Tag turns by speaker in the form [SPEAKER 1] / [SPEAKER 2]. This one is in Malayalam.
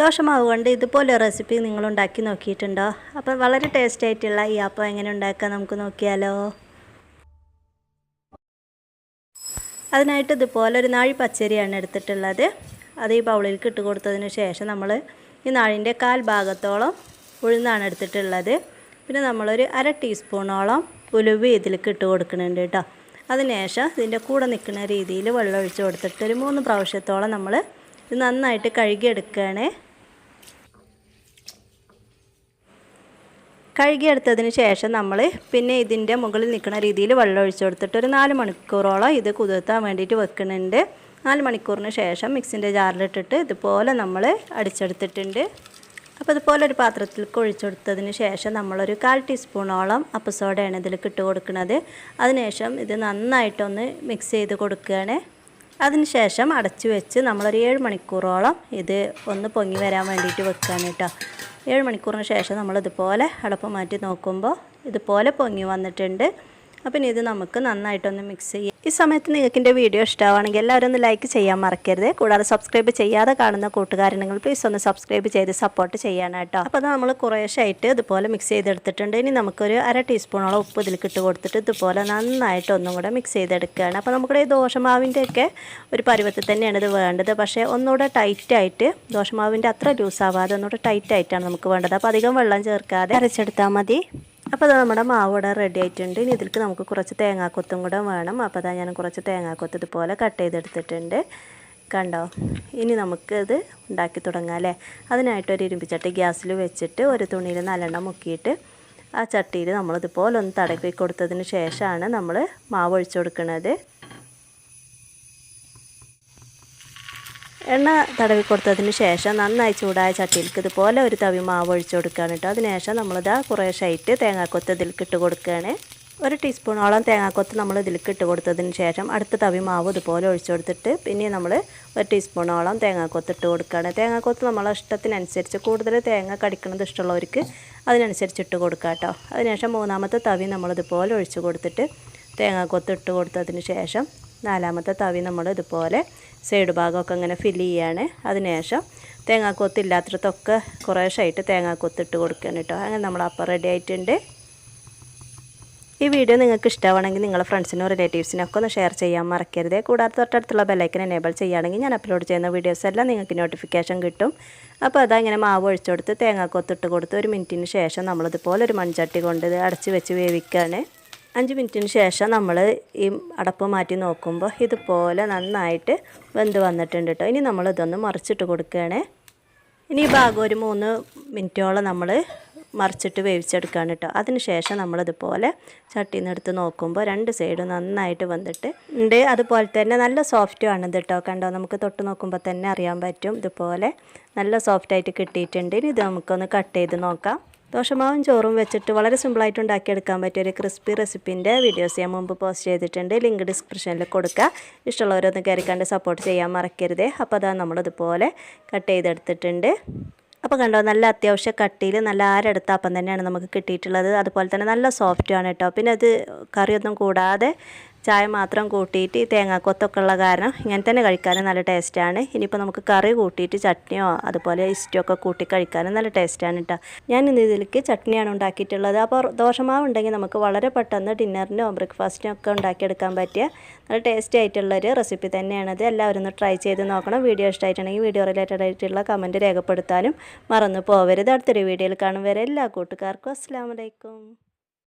[SPEAKER 1] ദോശമാവ് കൊണ്ട് ഇതുപോലെ റെസിപ്പി നിങ്ങൾ ഉണ്ടാക്കി നോക്കിയിട്ടുണ്ടോ? അപ്പോൾ വളരെ ടേസ്റ്റ് ആയിട്ടുള്ള ഈ അപ്പം എങ്ങനെ ഉണ്ടാക്കുക നമുക്ക് നോക്കിയാലോ. അതിനായിട്ട് ഇതുപോലെ ഒരു നാഴി പച്ചരിയാണ് എടുത്തിട്ടുള്ളത്. അത് ഈ ബൗളിലേക്ക് ഇട്ട് കൊടുത്തതിന് ശേഷം നമ്മൾ ഈ നാഴിന്റെ കാൽ ഭാഗത്തോളം ഉഴുന്നാണ് എടുത്തിട്ടുള്ളത്. പിന്നെ നമ്മളൊരു അര ടീസ്പൂണോളം ഉലുവ ഇതിലേക്ക് ഇട്ട് കൊടുക്കുന്നുണ്ട് കേട്ടോ. അതിനുശേഷം ഇതിന്റെ കൂടെ നിൽക്കുന്ന രീതിയിൽ വെള്ളം ഒഴിച്ച് കൊടുത്തിട്ട് ഒരു മൂന്ന് പ്രാവശ്യത്തോളം നമ്മൾ ഇത് നന്നായിട്ട് കഴുകിയെടുക്കുകയാണ്. കഴുകിയെടുത്തതിന് ശേഷം നമ്മൾ പിന്നെ ഇതിന്റെ മുകളിൽ നിൽക്കുന്ന രീതിയിൽ വെള്ളം ഒഴിച്ച് കൊടുത്തിട്ട് ഒരു നാല് മണിക്കൂറോളം ഇത് കുതിർത്താൻ വേണ്ടിയിട്ട് വെക്കുന്നുണ്ട്. നാല് മണിക്കൂറിന് ശേഷം മിക്സിന്റെ ജാറിലിട്ടിട്ട് ഇതുപോലെ നമ്മൾ അടിച്ചെടുത്തിട്ടുണ്ട്. അപ്പോൾ ഇതുപോലെ ഒരു പാത്രത്തിലേക്ക് ഒഴിച്ചെടുത്തതിന് ശേഷം നമ്മളൊരു കാൽ ടീസ്പൂണോളം അപ്പസോഡയാണ് ഇതിലേക്ക് ഇട്ട് കൊടുക്കുന്നത്. അതിനുശേഷം ഇത് നന്നായിട്ടൊന്ന് മിക്സ് ചെയ്ത് കൊടുക്കുകയാണ്. അതിനുശേഷം അടച്ചു വെച്ച് നമ്മളൊരു ഏഴ് മണിക്കൂറോളം ഇത് ഒന്ന് പൊങ്ങി വരാൻ വേണ്ടിയിട്ട് വെക്കുകയാണ് കേട്ടോ. ഏഴ് മണിക്കൂറിന് ശേഷം നമ്മളിതുപോലെ അടപ്പ് മാറ്റി നോക്കുമ്പോൾ ഇതുപോലെ പൊങ്ങി വന്നിട്ടുണ്ട്. അപ്പം ഇത് നമുക്ക് നന്നായിട്ടൊന്ന് മിക്സ് ചെയ്യാം. ഈ സമയത്ത് നിങ്ങൾക്ക് എന്റെ വീഡിയോ ഇഷ്ടമാണെങ്കിൽ എല്ലാവരും ഒന്ന് ലൈക്ക് ചെയ്യാൻ മറക്കരുത്. കൂടാതെ സബ്സ്ക്രൈബ് ചെയ്യാതെ കാണുന്ന കൂട്ടുകാരുണ്ടെങ്കിൽ പ്ലീസ് ഒന്ന് സബ്സ്ക്രൈബ് ചെയ്ത് സപ്പോർട്ട് ചെയ്യണം കേട്ടോ. അപ്പോൾ നമ്മൾ കുറേശ്ശായിട്ട് ഇതുപോലെ മിക്സ് ചെയ്തെടുത്തിട്ടുണ്ട്. ഇനി നമുക്കൊരു അര ടീസ്പൂണോളം ഉപ്പ് ഇതിലേക്ക് ഇട്ട് കൊടുത്തിട്ട് ഇതുപോലെ നന്നായിട്ട് ഒന്നും കൂടെ മിക്സ് ചെയ്തെടുക്കുകയാണ്. അപ്പോൾ നമ്മുടെ ഈ ദോശമാവിന്റെയൊക്കെ ഒരു പരുവത്തിൽ തന്നെയാണ് ഇത് വേണ്ടത്. പക്ഷേ ഒന്നുകൂടെ ടൈറ്റായിട്ട് ദോശമാവിന്റെ അത്ര ലൂസ് ആവാതെ ഒന്നുകൂടെ ടൈറ്റായിട്ടാണ് നമുക്ക് വേണ്ടത്. അപ്പോൾ അധികം വെള്ളം ചേർക്കാതെ അരച്ചെടുത്താൽ മതി. അപ്പോൾ അത് നമ്മുടെ മാവ് ഇവിടെ റെഡി ആയിട്ടുണ്ട്. ഇനി ഇതിലേക്ക് നമുക്ക് കുറച്ച് തേങ്ങാക്കൊത്തും കൂടെ വേണം. അപ്പോൾ അതാ ഞാൻ കുറച്ച് തേങ്ങാക്കൊത്ത് ഇതുപോലെ കട്ട് ചെയ്തെടുത്തിട്ടുണ്ട്. കണ്ടോ? ഇനി നമുക്കിത് ഉണ്ടാക്കി തുടങ്ങാം അല്ലേ? അതിനായിട്ട് ഒരു ഇരുമ്പിച്ചട്ടി ഗ്യാസിൽ വെച്ചിട്ട് ഒരു തുണിയിൽ നല്ലെണ്ണം മുക്കിയിട്ട് ആ ചട്ടിയിൽ നമ്മളിതുപോലെ ഒന്ന് തടക്കി കൊടുത്തതിന് ശേഷമാണ് നമ്മൾ മാവ് ഒഴിച്ചു കൊടുക്കുന്നത് എണ്ണ തടവി കൊടുത്തതിന് ശേഷം നന്നായി ചൂടായ ചട്ടിയിലേക്ക് ഇതുപോലെ ഒരു തവി മാവ് ഒഴിച്ചു കൊടുക്കുകയാണ് കേട്ടോ. അതിനുശേഷം നമ്മളിതാ കുറേശ്ശായിട്ട് തേങ്ങാക്കൊത്ത് ഇതിലേക്ക് ഇട്ട് കൊടുക്കുകയാണ്. ഒരു ടീസ്പൂണോളം തേങ്ങാക്കൊത്ത് നമ്മൾ ഇതിലേക്ക് ഇട്ട് കൊടുത്തതിന് ശേഷം അടുത്ത തവി മാവ് ഇതുപോലെ ഒഴിച്ചു കൊടുത്തിട്ട് പിന്നെ നമ്മൾ ഒരു ടീസ്പൂണോളം തേങ്ങാക്കൊത്ത് ഇട്ട് കൊടുക്കുകയാണ്. തേങ്ങാക്കൊത്ത് നമ്മളെ ഇഷ്ടത്തിനനുസരിച്ച് കൂടുതൽ തേങ്ങ കടിക്കുന്നത് ഇഷ്ടമുള്ളവർക്ക് അതിനനുസരിച്ച് ഇട്ട് കൊടുക്കുക കേട്ടോ. അതിനുശേഷം മൂന്നാമത്തെ തവി നമ്മളിതുപോലെ ഒഴിച്ചു കൊടുത്തിട്ട് തേങ്ങാക്കൊത്ത് ഇട്ട് കൊടുത്തതിന് ശേഷം നാലാമത്തെ തവി നമ്മൾ ഇതുപോലെ സൈഡ് ഭാഗമൊക്കെ ഇങ്ങനെ ഫില്ല് ചെയ്യാണ്. അതിനുശേഷം തേങ്ങാക്കൊത്ത് ഇല്ലാത്തടത്തൊക്കെ കുറേശ്ശായിട്ട് തേങ്ങാക്കൊത്ത് ഇട്ട് കൊടുക്കുകയാണ് കേട്ടോ. അങ്ങനെ നമ്മൾ അപ്പം റെഡി ആയിട്ടുണ്ട്. ഈ വീഡിയോ നിങ്ങൾക്ക് ഇഷ്ടമാണെങ്കിൽ നിങ്ങളുടെ ഫ്രണ്ട്സിനോ റിലേറ്റീവ്സിനൊക്കെ ഒന്ന് ഷെയർ ചെയ്യാൻ മറക്കരുത്. കൂടാതെ തൊട്ടടുത്തുള്ള ബെല്ലൈക്കൻ എനേബിൾ ചെയ്യുകയാണെങ്കിൽ ഞാൻ അപ്ലോഡ് ചെയ്യുന്ന വീഡിയോസ് എല്ലാം നിങ്ങൾക്ക് നോട്ടിഫിക്കേഷൻ കിട്ടും. അപ്പോൾ അതാ ഇങ്ങനെ മാവ് ഒഴിച്ചു കൊടുത്ത് തേങ്ങാക്കൊത്തിട്ട് കൊടുത്ത് ഒരു മിനിറ്റിന് ശേഷം നമ്മളിതുപോലെ ഒരു മൺചട്ടി കൊണ്ട് അടച്ച് വെച്ച് വേവിക്കുകയാണ്. അഞ്ച് മിനിറ്റിന് ശേഷം നമ്മൾ ഈ അടപ്പ് മാറ്റി നോക്കുമ്പോൾ ഇതുപോലെ നന്നായിട്ട് വെന്ത് വന്നിട്ടുണ്ട് കേട്ടോ. ഇനി നമ്മൾ ഇതൊന്ന് മറിച്ചിട്ട് കൊടുക്കുകയാണ്. ഇനി ഈ ഭാഗം ഒരു മൂന്ന് മിനിറ്റോളം നമ്മൾ മറിച്ചിട്ട് വേവിച്ചെടുക്കുകയാണ് കേട്ടോ. അതിന് ശേഷം നമ്മളിതുപോലെ ചട്ടിയിൽ നിന്ന് എടുത്ത് നോക്കുമ്പോൾ രണ്ട് സൈഡും നന്നായിട്ട് വന്നിട്ട് ഉണ്ട്. അതുപോലെ തന്നെ നല്ല സോഫ്റ്റും ആണ് ഇത് കേട്ടോ. കണ്ടോ? നമുക്ക് തൊട്ട് നോക്കുമ്പോൾ തന്നെ അറിയാൻ പറ്റും. ഇതുപോലെ നല്ല സോഫ്റ്റായിട്ട് കിട്ടിയിട്ടുണ്ട്. ഇനി ഇത് നമുക്കൊന്ന് കട്ട് ചെയ്ത് നോക്കാം. ദോശമാവും ചോറും വെച്ചിട്ട് വളരെ സിമ്പിളായിട്ട് ഉണ്ടാക്കിയെടുക്കാൻ പറ്റിയ ഒരു ക്രിസ്പി റെസിപ്പിന്റെ വീഡിയോസ് ഞാൻ മുമ്പ് പോസ്റ്റ് ചെയ്തിട്ടുണ്ട്. ലിങ്ക് ഡിസ്ക്രിപ്ഷനിൽ കൊടുക്കുക ഇഷ്ടമുള്ളവരൊന്ന് കയറിക്കണ്ട് സപ്പോർട്ട് ചെയ്യാൻ മറക്കരുതേ. അപ്പോൾ അതാ നമ്മളിതുപോലെ കട്ട് ചെയ്തെടുത്തിട്ടുണ്ട്. അപ്പോൾ കണ്ടോ നല്ല അത്യാവശ്യ കട്ടിയിൽ നല്ല ആരെടുത്ത അപ്പം തന്നെയാണ് നമുക്ക് കിട്ടിയിട്ടുള്ളത്. അതുപോലെ തന്നെ നല്ല സോഫ്റ്റുമാണ് കേട്ടോ പിന്നെ അത് കറിയൊന്നും കൂടാതെ ചായ മാത്രം കൂട്ടിയിട്ട് ഈ തേങ്ങാക്കൊത്തൊക്കെ ഉള്ള കാരണം ഇങ്ങനെ തന്നെ കഴിക്കാനും നല്ല ടേസ്റ്റാണ്. ഇനിയിപ്പോൾ നമുക്ക് കറി കൂട്ടിയിട്ട് ചട്നിയോ അതുപോലെ ഇസ്റ്റോ ഒക്കെ കൂട്ടി കഴിക്കാനും നല്ല ടേസ്റ്റാണ് കേട്ടോ ഞാൻ ഇന്ന് ഇതിലേക്ക് ചട്നിയാണ് ഉണ്ടാക്കിയിട്ടുള്ളത്. അപ്പോൾ ദോശമാവ് ഉണ്ടെങ്കിൽ നമുക്ക് വളരെ പെട്ടെന്ന് ഡിന്നറിനോ ബ്രേക്ക്ഫാസ്റ്റിനോ ഒക്കെ ഉണ്ടാക്കിയെടുക്കാൻ പറ്റിയ നല്ല ടേസ്റ്റി ആയിട്ടുള്ളൊരു റെസിപ്പി തന്നെയാണത് എല്ലാവരും ഒന്ന് ട്രൈ ചെയ്ത് നോക്കണം. വീഡിയോ ഇഷ്ടമായിട്ടുണ്ടെങ്കിൽ വീഡിയോ റിലേറ്റഡ് ആയിട്ടുള്ള കമന്റ് രേഖപ്പെടുത്താനും മറന്നു പോവരുത്. അടുത്തൊരു വീഡിയോയിൽ കാണും വരെ എല്ലാ കൂട്ടുകാർക്കും അസ്സാം വലൈക്കും